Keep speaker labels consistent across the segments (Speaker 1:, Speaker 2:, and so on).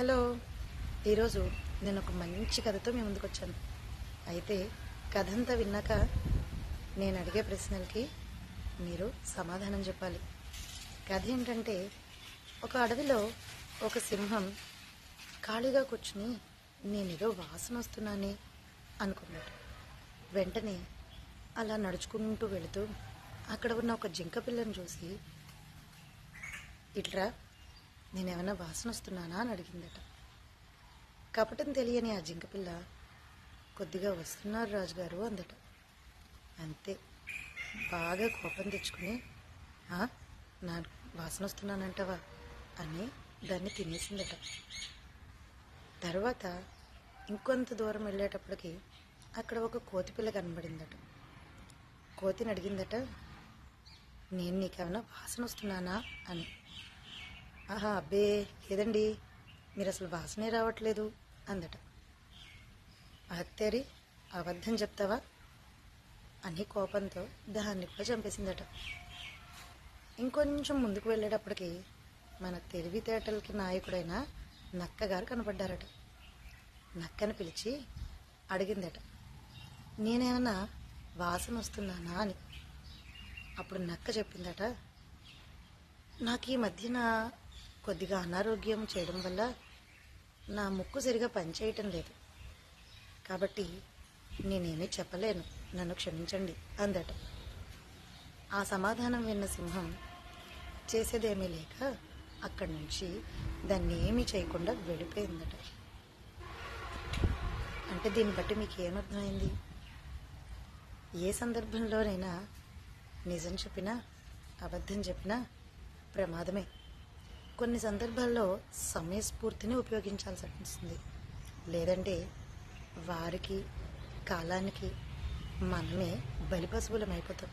Speaker 1: Hello ఈరోజు నేను ఒక మంచి కథతో మీ ముందుకు వచ్చాను అయితే కథ అంతా విన్నాక నేను అడిగే ప్రశ్నలకి మీరు సమాధానం చెప్పాలి. కథ ఏంటంటే ఒక అడవిలో ఒక సింహం ఖాళీగా కూర్చుని నేనేదో వాసన వస్తున్నానే అనుకున్నాడు. వెంటనే అలా నడుచుకుంటూ వెళుతూ అక్కడ ఉన్న ఒక జింక పిల్లను చూసి ఇట్లా నేనేమైనా వాసన వస్తున్నానా అని అడిగిందట. కపటం తెలియని ఆ జింకపిల్ల కొద్దిగా వస్తున్నారు రాజుగారు అందట. అంతే. బాగా కోపం తెచ్చుకుని నా వాసన వస్తున్నానంటవా? అని దాన్ని తినేసిందట. తర్వాత ఇంకొంత దూరం వెళ్ళేటప్పటికి అక్కడ ఒక కోతి పిల్ల కనబడిందట. కోతిని అడిగిందట నేను నీకేమైనా వాసన వస్తున్నానా? అని. ఆహా అబ్బే లేదండి మీరు అసలు వాసనే రావట్లేదు అందట. అత్తేరి అబద్ధం చెప్తావా? అని కోపంతో దాన్ని కూడా చంపేసిందట. ఇంకొంచెం ముందుకు వెళ్ళేటప్పటికి మన తెలివితేటలకి నాయకుడైన నక్క గారు కనపడ్డారట. నక్కని పిలిచి అడిగిందట. నేనేమన్నా వాసన వస్తున్నానా అని. అప్పుడు నక్క చెప్పిందట. నాకు ఈ మధ్యన కొద్దిగా అనారోగ్యం చేయడం వల్ల నా ముక్కు సరిగా పనిచేయటం లేదు. కాబట్టి నేనేమీ చెప్పలేను. నన్ను క్షమించండి అందట. ఆ సమాధానం విన్న సింహం చేసేదేమీ లేక అక్కడి నుంచి దాన్ని ఏమీ చేయకుండా వెళ్ళిపోయిందట. అంటే దీన్ని బట్టి మీకు ఏమర్థమైంది? ఏ సందర్భంలోనైనా నిజం చెప్పినా అబద్ధం చెప్పినా ప్రమాదమే. కొన్ని సందర్భాల్లో సమయస్ఫూర్తిని ఉపయోగించాల్సి వస్తుంది లేదంటే వారికి కాలానికి మనమే బలిపశువులం అయిపోతాం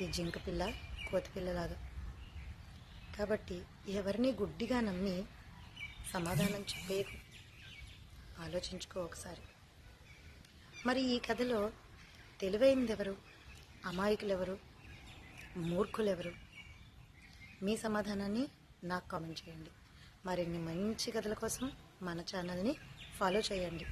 Speaker 1: ఈ జింక పిల్ల కోతిపిల్లలాగా కాబట్టి ఎవరిని గుడ్డిగా నమ్మి సమాధానం చెప్పేయకు. ఆలోచించుకో ఒకసారి. మరి ఈ కథలో తెలివైంది ఎవరు అమాయకులెవరు? మూర్ఖులెవరు? మీ సమాధానాన్ని నాకు కామెంట్ చేయండి. మరిన్ని మంచి కథల కోసం మన ఛానల్ని ఫాలో చేయండి.